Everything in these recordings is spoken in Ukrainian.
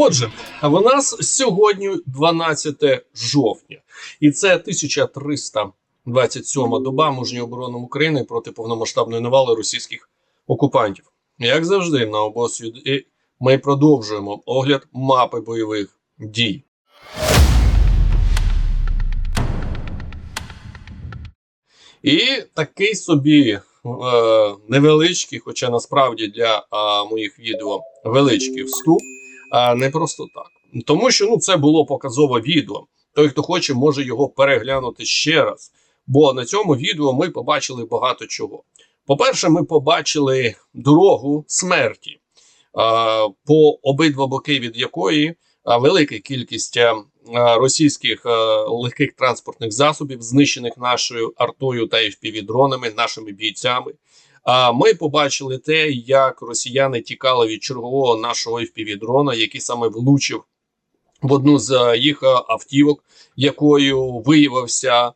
Отже, в нас сьогодні 12 жовтня, і це 1327 доба мужньої оборони України проти повномасштабної навали російських окупантів. Як завжди, на обосвіді ми продовжуємо огляд мапи бойових дій. І такий собі е, невеличкий, хоча насправді для е, моїх відео величкий вступ, не просто так. Тому що ну, це було показове відео. Той, хто хоче, може його переглянути ще раз. Бо на цьому відео ми побачили багато чого. По-перше, ми побачили дорогу смерті, по обидва боки від якої велика кількість російських легких транспортних засобів, знищених нашою артою та FPV-дронами, нашими бійцями. А ми побачили те, як росіяни тікали від чергового нашого FPV-дрона, який саме влучив в одну з е, їх е, автівок, якою виявився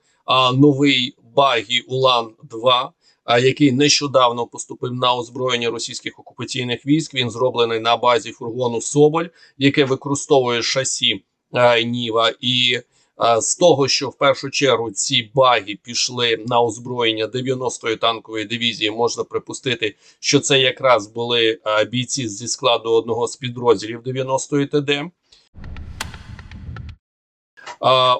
новий багі Улан 2 а, який нещодавно поступив на озброєння російських окупаційних військ. Він зроблений на базі фургону Соболь, яке використовує шасі а, Ніва і з того, що в першу чергу ці баги пішли на озброєння 90-ї танкової дивізії, можна припустити, що це якраз були бійці зі складу одного з підрозділів 90-ї ТД.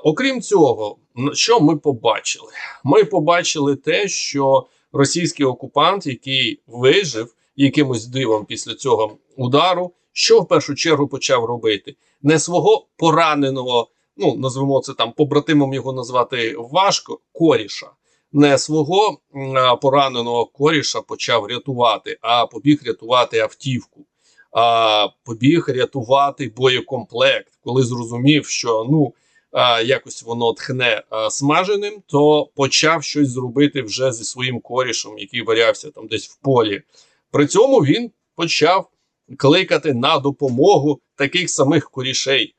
Окрім цього, що ми побачили? Ми побачили те, що російський окупант, який вижив якимось дивом після цього удару, що в першу чергу почав робити? Не свого пораненого, ну назвемо це там побратимом його назвати важко, коріша. Не свого пораненого коріша почав рятувати, а побіг рятувати автівку, а побіг рятувати боєкомплект, коли зрозумів, що ну якось воно тхне смаженим, то почав щось зробити вже зі своїм корішем, який валявся там десь в полі. При цьому він почав кликати на допомогу таких самих корішей,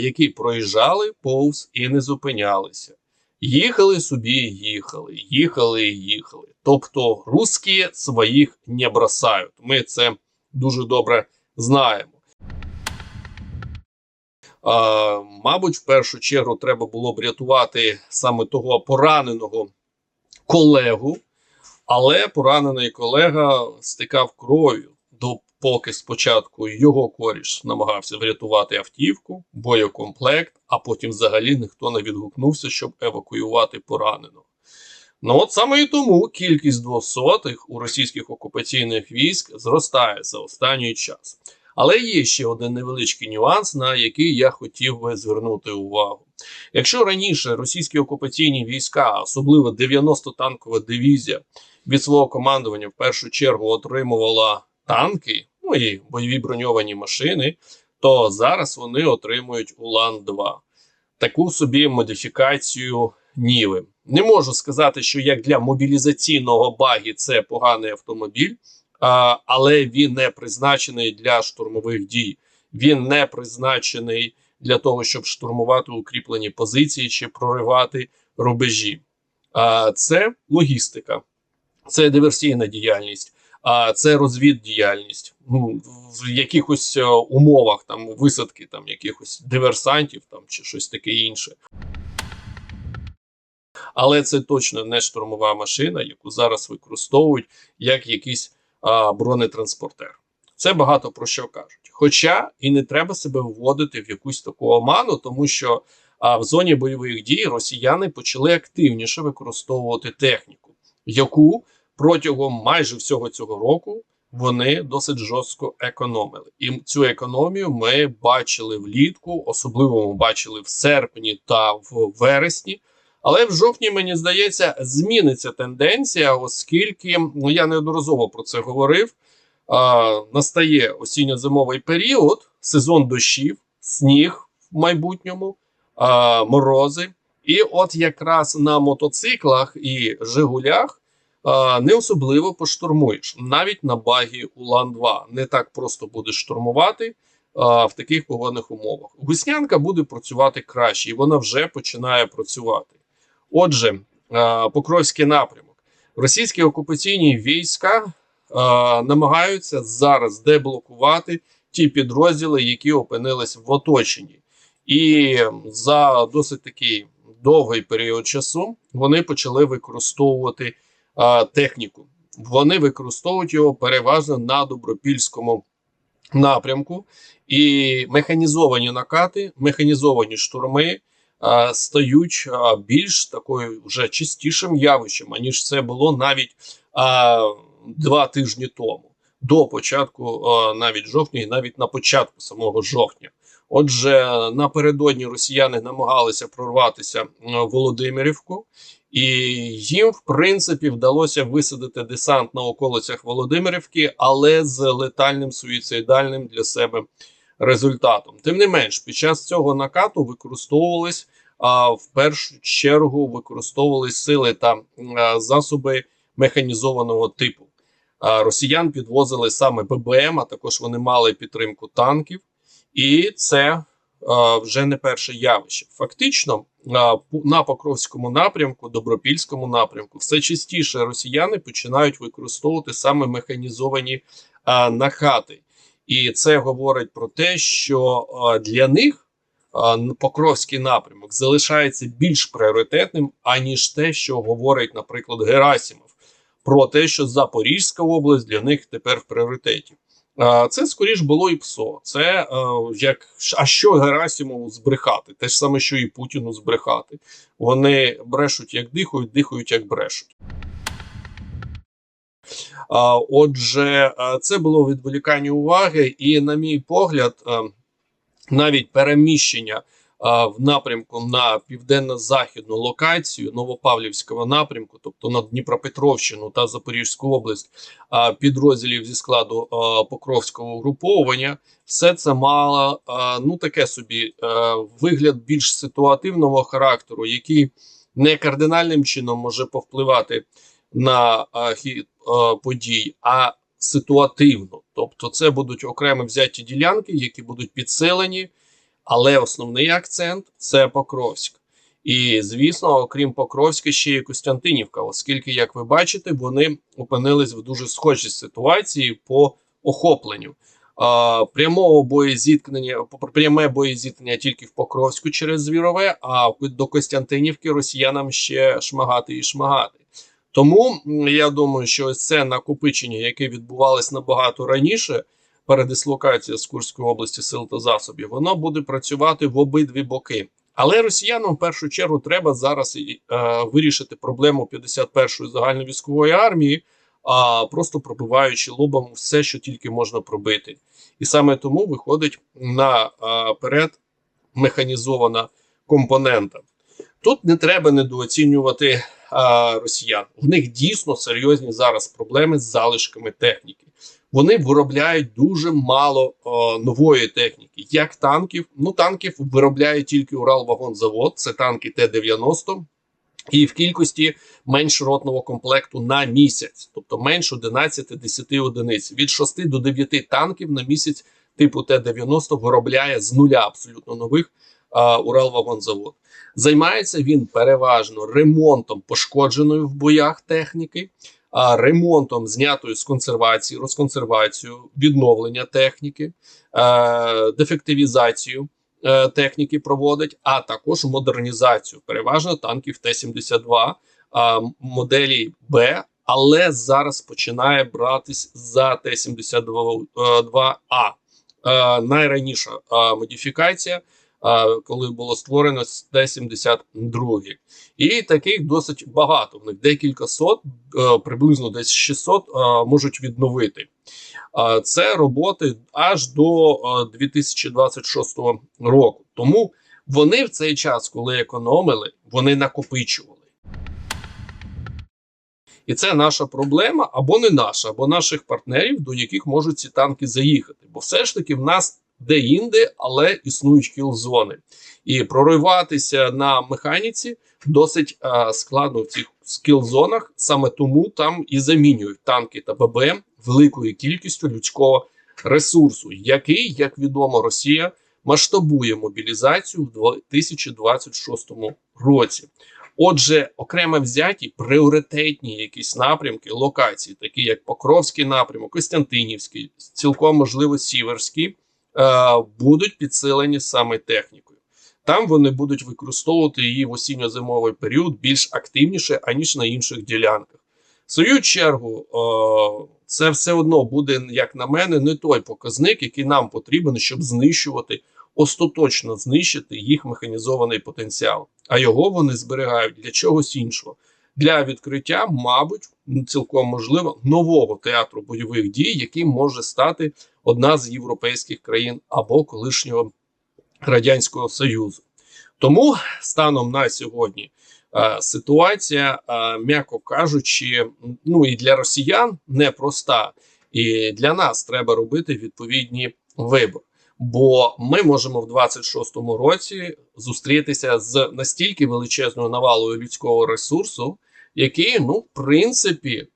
які проїжджали повз і не зупинялися. Їхали собі, їхали, їхали і їхали. Тобто русські своїх не бросають. Ми це дуже добре знаємо. А, мабуть, в першу чергу треба було б рятувати саме того пораненого колегу, але поранений колега стикав кров'ю, допоки спочатку його коріш намагався врятувати автівку, боєкомплект, а потім взагалі ніхто не відгукнувся, щоб евакуювати пораненого. Ну от саме і тому кількість двохсотих у російських окупаційних військ зростає за останній час. Але є ще один невеличкий нюанс, на який я хотів би звернути увагу. Якщо раніше російські окупаційні війська, особливо 90-танкова дивізія, від свого командування в першу чергу отримувала танки, ну і бойові броньовані машини, то зараз вони отримують Улан-2. Таку собі модифікацію Ніви. Не можу сказати, що як для мобілізаційного багі це поганий автомобіль, але він не призначений для штурмових дій. Він не призначений для того, щоб штурмувати укріплені позиції чи проривати рубежі. А, це логістика, це диверсійна діяльність, це розвіддіяльність. Ну, в якихось е, умовах там висадки там якихось диверсантів там чи щось таке інше. Але це точно не штурмова машина, яку зараз використовують як якийсь а, бронетранспортер. Це багато про що кажуть. Хоча і не треба себе вводити в якусь таку оману, тому що а, в зоні бойових дій росіяни почали активніше використовувати техніку, яку протягом майже всього цього року вони досить жорстко економили. І цю економію ми бачили влітку, особливо ми бачили в серпні та в вересні. Але в жовтні, мені здається, зміниться тенденція, оскільки ну я неодноразово про це говорив. А, Настає осінньо-зимовий період, сезон дощів, сніг в майбутньому, а, морози. І от якраз на мотоциклах і Жигулях не особливо поштурмуєш. Навіть на багі Улан-2 не так просто будеш штурмувати в таких погодних умовах. Веснянка буде працювати краще, і вона вже починає працювати. Отже, Покровський напрямок. Російські окупаційні війська намагаються зараз деблокувати ті підрозділи, які опинились в оточенні. І за досить такий довгий період часу вони почали використовувати техніку. Вони використовують його переважно на добропільському напрямку, і механізовані накати, механізовані штурми стають більш такою вже частішим явищем, аніж це було навіть два тижні тому, до початку навіть жовтня, і навіть на початку самого жовтня. Отже, напередодні росіяни намагалися прорватися в Володимирівку, і їм, в принципі, вдалося висадити десант на околицях Володимирівки, але з летальним суїцидальним для себе результатом. Тим не менш, під час цього накату використовувались а в першу чергу використовувались сили та засоби механізованого типу. Росіян підвозили саме ББМ, а також вони мали підтримку танків, і це вже не перше явище. Фактично, на Покровському напрямку, Добропільському напрямку, все частіше росіяни починають використовувати саме механізовані накати. І це говорить про те, що для них Покровський напрямок залишається більш пріоритетним, аніж те, що говорить, наприклад, Герасимов, про те, що Запорізька область для них тепер в пріоритеті. Це скоріш було і ПСО. Це як а що Герасимову збрехати? Те ж саме, що і Путіну збрехати. Вони брешуть, як дихають, дихають, як брешуть. Отже, це було відволікання уваги, і, на мій погляд, навіть переміщення в напрямку на південно-західну локацію Новопавлівського напрямку, тобто на Дніпропетровщину та Запорізьку область, підрозділів зі складу Покровського угруповування, все це мало ну таке собі вигляд більш ситуативного характеру, який не кардинальним чином може повпливати на хід подій, а ситуативно. Тобто, це будуть окремо взяті ділянки, які будуть підселені, але основний акцент це Покровськ. І, звісно, окрім Покровська, ще є Костянтинівка, оскільки, як ви бачите, вони опинились в дуже схожій ситуації по охопленню. А, Прямого боєзіткнення, пряме боєзіткнення тільки в Покровську через Звірове, а до Костянтинівки росіянам ще шмагати і шмагати. Тому я думаю, що це накопичення, яке відбувалось набагато раніше, передислокація з Курської області сил та засобів, воно буде працювати в обидві боки. Але росіянам в першу чергу треба зараз е, вирішити проблему 51-ї загальновійськової армії, а просто пробиваючи лобом все, що тільки можна пробити. І саме тому виходить наперед механізована компонента. Тут не треба недооцінювати а, росіян. У них дійсно серйозні зараз проблеми з залишками техніки. Вони виробляють дуже мало а, нової техніки, як танків. Ну, танків виробляє тільки Уралвагонзавод, це танки Т-90, і в кількості менш ротного комплекту на місяць, тобто менш 11-10 одиниць. Від 6 до 9 танків на місяць типу Т-90 виробляє з нуля абсолютно нових а, Уралвагонзавод. Займається він переважно ремонтом пошкодженої в боях техніки, ремонтом знятої з консервації, розконсервацією, відновлення техніки, е, дефективізацію е, техніки проводить, а також модернізацію, переважно танків Т-72 моделі Б, але зараз починає братись за Т-72А. Е, найраніша модифікація, коли було створено Т-72. І таких досить багато. В них декілька сот, е, приблизно десь 600 е, можуть відновити. Е, Це роботи аж до е, 2026 року. Тому вони в цей час, коли економили, вони накопичували. І це наша проблема або не наша, або наших партнерів, до яких можуть ці танки заїхати. Бо все ж таки в нас де-інде, але існують кіл-зони. І прориватися на механіці досить е, складно в цих скіл-зонах. Саме тому там і замінюють танки та ББМ великою кількістю людського ресурсу, який, як відомо, Росія масштабує мобілізацію в 2026 році. Отже, окремо взяті пріоритетні якісь напрямки, локації, такі як Покровський напрямок, Костянтинівський, цілком можливо Сіверський, будуть підсилені саме технікою. Там вони будуть використовувати її в осінньо-зимовий період більш активніше, аніж на інших ділянках. В свою чергу, е, це все одно буде, як на мене, не той показник, який нам потрібен, щоб знищувати, остаточно знищити їх механізований потенціал. А його вони зберігають для чогось іншого. Для відкриття, мабуть, цілком можливо, нового театру бойових дій, яким може стати одна з європейських країн або колишнього Радянського Союзу. Тому станом на сьогодні е, ситуація, е, м'яко кажучи, ну і для росіян непроста, і для нас треба робити відповідні вибори. Бо ми можемо в 26-му році зустрітися з настільки величезною навалою людського ресурсу, який, ну, в принципі,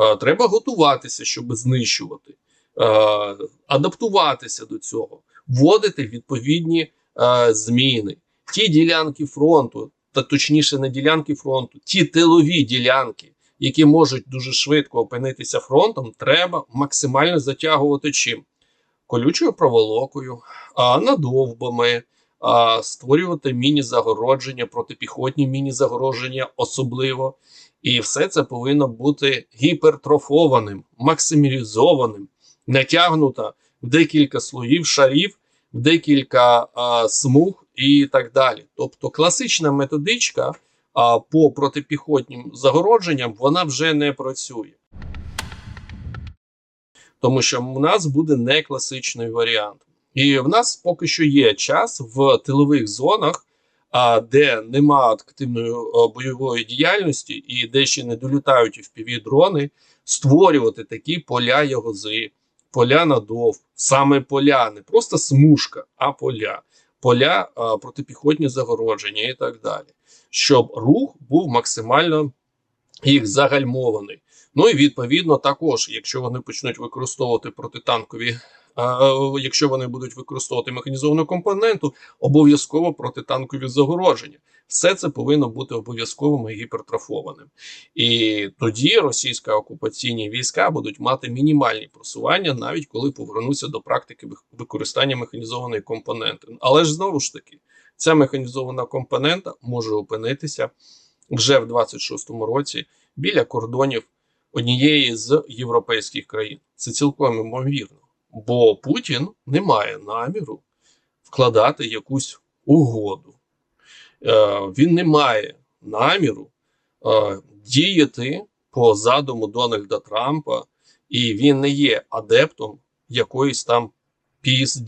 е, треба готуватися, щоб знищувати, е, адаптуватися до цього, вводити відповідні е, зміни. Ті ділянки фронту, та точніше, не ділянки фронту, ті тилові ділянки, які можуть дуже швидко опинитися фронтом, треба максимально затягувати чим колючою проволокою, а, надовбами, а, створювати міні-загородження, протипіхотні міні-загородження особливо. І все це повинно бути гіпертрофованим, максималізованим, натягнуто в декілька слоїв, шарів, в декілька а, смуг і так далі. Тобто класична методичка а, по протипіхотнім загородженням вона вже не працює тому що у нас буде не класичний варіант. І в нас поки що є час в тилових зонах, де нема активної бойової діяльності і де ще не долітають впіві дрони, створювати такі поля ягози, поля надов, саме поля, не просто смужка, а поля, поля а, протипіхотні загородження і так далі, щоб рух був максимально їх загальмований. Ну і відповідно також, якщо вони почнуть використовувати протитанкові, якщо вони будуть використовувати механізовану компоненту, обов'язково протитанкові загородження. Все це повинно бути обов'язковим і гіпертрофованим. І тоді російські окупаційні війська будуть мати мінімальні просування, навіть коли повернуться до практики використання механізованої компоненти. Але ж знову ж таки, ця механізована компонента може опинитися вже в 26-му році біля кордонів однієї з європейських країн. Це цілком ймовірно, бо Путін не має наміру вкладати якусь угоду. Е, Він не має наміру е, діяти по задуму Дональда Трампа, і він не є адептом якоїсь там peace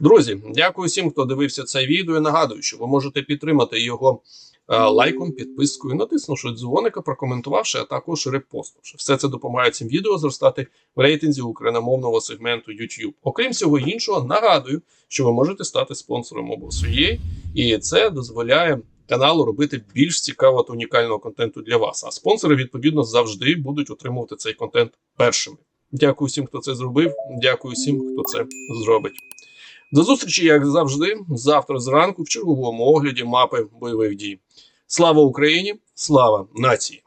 Друзі, дякую всім, хто дивився це відео. Нагадую, що ви можете підтримати його е, лайком, підпискою, натиснувши дзвоника, прокоментувавши, а також репостнувши. Все це допомагає цим відео зростати в рейтинзі україномовного сегменту YouTube. Окрім всього іншого, нагадую, що ви можете стати спонсором обосує, і це дозволяє каналу робити більш цікавого та унікального контенту для вас. А спонсори, відповідно, завжди будуть отримувати цей контент першими. Дякую всім, хто це зробив. Дякую всім, хто це зробить. До зустрічі, як завжди, завтра зранку в черговому огляді мапи бойових дій. Слава Україні! Слава нації!